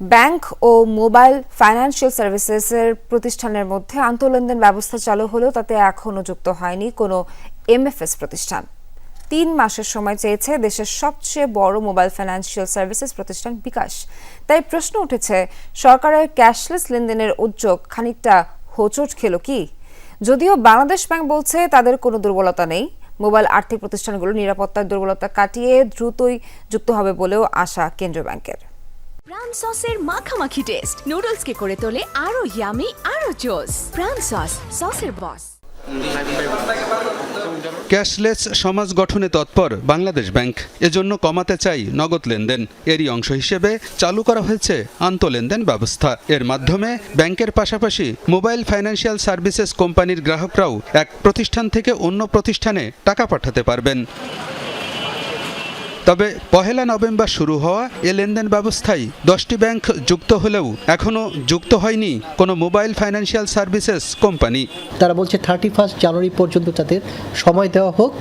Bank ও mobile financial সার্ভিসেসের প্রতিষ্ঠানের মধ্যে আন্তঃলেনদেন ব্যবস্থা চালু হলেও তাতে এখনও যুক্ত হয়নি কোনো এমএফএস প্রতিষ্ঠান। তিন মাসের সময় চেয়েছে দেশের সবচেয়ে বড় মোবাইল ফাইন্যান্সিয়াল সার্ভিসেস প্রতিষ্ঠান বিকাশ। তাই প্রশ্ন উঠেছে, সরকারের ক্যাশলেস লেনদেনের উদ্যোগ খানিকটা হোঁচট খেলো কি? যদিও বাংলাদেশ ব্যাংক বলছে তাদের কোনো দুর্বলতা নেই। মোবাইল আর্থিক প্রতিষ্ঠানগুলো নিরাপত্তার দুর্বলতা কাটিয়ে দ্রুতই যুক্ত হবে বলেও আশা কেন্দ্রীয় ব্যাংকের। প্রাণ সসের মাখামাখি টেস্ট নুডলসকে করে তোলে আরও ইয়ামি আরও জোস প্রাণ সস সসের বস ক্যাশলেস সমাজ গঠনে তৎপর বাংলাদেশ ব্যাংক। এজন্য কমাতে চাই নগদ লেনদেন। এরই অংশ হিসেবে চালু করা হয়েছে আন্তঃলেনদেন ব্যবস্থা। এর মাধ্যমে ব্যাংকের পাশাপাশি মোবাইল ফাইন্যান্সিয়াল সার্ভিসেস কোম্পানির গ্রাহকরাও এক প্রতিষ্ঠান থেকে অন্য প্রতিষ্ঠানে টাকা পাঠাতে পারবেন। তবে পহেলা নভেম্বর শুরু হওয়া এ লেনদেন ব্যবস্থায় দশটি ব্যাংক যুক্ত হলেও এখনও যুক্ত হয়নি কোনো মোবাইল ফাইন্যান্সিয়াল সার্ভিসেস কোম্পানি। তারা বলছে থার্টি ফার্স্ট জানুয়ারি পর্যন্ত তাদের সময় দেওয়া হোক,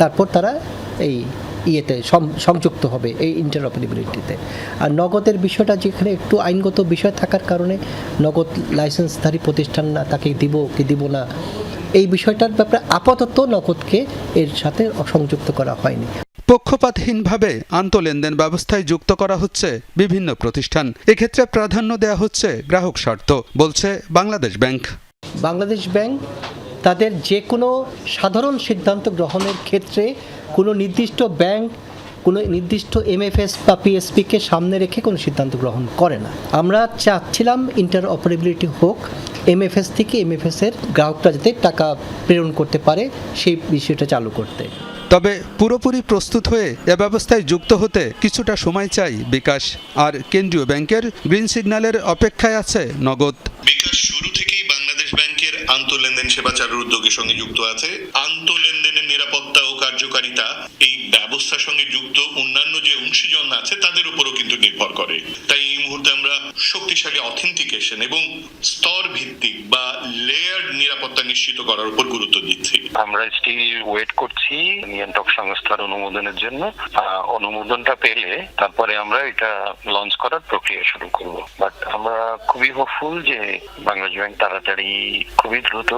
তারপর তারা এই ইয়েতে সংযুক্ত হবে এই ইন্টারঅপারেবিলিটিতে আর নগদের বিষয়টা যেখানে একটু আইনগত বিষয় থাকার কারণে নগদ লাইসেন্সধারী প্রতিষ্ঠান না তাকে দিব কি দিব না, এই বিষয়টার ব্যাপারে আপাতত নগদকে এর সাথে সংযুক্ত করা হয়নি। পক্ষপাতহীনভাবে আন্তঃলেনদেন ব্যবস্থায় যুক্ত করা হচ্ছে বিভিন্ন প্রতিষ্ঠান। এক্ষেত্রে প্রাধান্য দেওয়া হচ্ছে গ্রাহক স্বার্থ, বলছে বাংলাদেশ ব্যাংক। বাংলাদেশ ব্যাংক তাদের যে কোনো সাধারণ সিদ্ধান্ত গ্রহণের ক্ষেত্রে কোনো নির্দিষ্ট ব্যাংক, কোনো নির্দিষ্ট এমএফএস বা পিএসপিকে সামনে রেখে কোনো সিদ্ধান্ত গ্রহণ করে না। আমরা চাচ্ছিলাম ইন্টার অপারেবিলিটি হোক, এমএফএস থেকে এমএফএস এর গ্রাহকরা যাতে টাকা প্রেরণ করতে পারে সেই বিষয়টা চালু করতে। তবে পুরোপুরি প্রস্তুত হয়ে এ ব্যবস্থায় যুক্ত হতে কিছুটা সময় চাই বিকাশ। আর কেন্দ্রীয় ব্যাংকের গ্রিন সিগন্যালের অপেক্ষায় আছে নগদ। বিকাশ শুরু থেকেই বাংলাদেশ ব্যাংকের আন্তঃলেনদেন সেবা চালুর উদ্যোগের সঙ্গে যুক্ত আছে। আন্তঃলেনদেনের নিরাপত্তা ও কার্যকারিতা এই ব্যবস্থার সঙ্গে যুক্ত অন্যান্য যে অংশীজন আছে, তাদের উপরও কিন্তু নির্ভর করে। তাই মুহূর্তে আমরা শক্তিশালী অথেন্টিকেশন এবং স্তর ভিত্তিক বা লেয়ার্ড নিরাপত্তা নিশ্চিত করার উপর গুরুত্ব দিচ্ছি। আমরা স্টিল ওয়েট করছি নিয়ন্ত্রক সংস্থার অনুমোদনের জন্য। অনুমোদনটা পেলে তারপরে আমরা এটা লঞ্চ করার প্রক্রিয়া শুরু করব। বাট আমরা খুবই হোপফুল যে বাংলাদেশ ব্যাংক তাড়াতাড়ি খুবই দ্রুত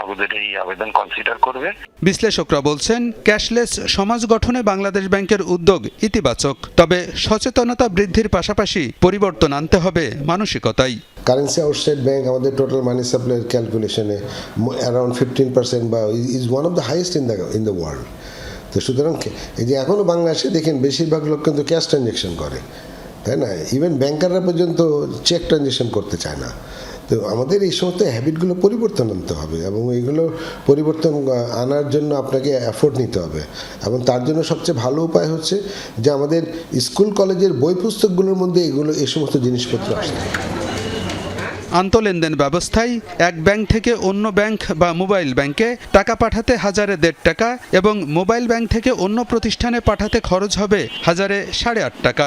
নগদের এই আবেদন কনসিডার করবে। বিশ্লেষকরা বলছেন ক্যাশলেস সমাজ গঠনে বাংলাদেশ ব্যাংকের উদ্যোগ ইতিবাচক। তবে সচেতনতা বৃদ্ধির পাশাপাশি পরিবর্তন আনতে হবে মানসিকতাই। কারেন্সি আউটসাইড ব্যাংক আমাদের টোটাল মানি সাপ্লাই ক্যালকুলেশনে অ্যারাউন্ড ফিফটিন পার্সেন্ট বা is one of the highest in the in the world তো সুতরাং এই যে এখনও বাংলাদেশে দেখেন বেশিরভাগ লোক কিন্তু ক্যাশ ট্রানজ্যাকশন করে, তাই না? ইভেন ব্যাংকাররা পর্যন্ত চেক ট্রানজ্যাকশন করতে চায় না। তো আমাদের এই সমস্ত হ্যাবিটগুলো পরিবর্তন আনতে হবে এবং এইগুলো পরিবর্তন আনার জন্য আপনাকে এফোর্ট নিতে হবে। এবং তার জন্য সবচেয়ে ভালো উপায় হচ্ছে যে আমাদের স্কুল কলেজের বই পুস্তকগুলোর মধ্যে এগুলো, এই সমস্ত জিনিসপত্র হবে আন্তঃলেনদেন ব্যবস্থায় এক ব্যাংক থেকে অন্য ব্যাংক বা মোবাইল ব্যাংকে টাকা পাঠাতে হাজারে দেড় টাকা এবং মোবাইল ব্যাংক থেকে অন্য প্রতিষ্ঠানে পাঠাতে খরচ হবে হাজারে সাড়ে আট টাকা।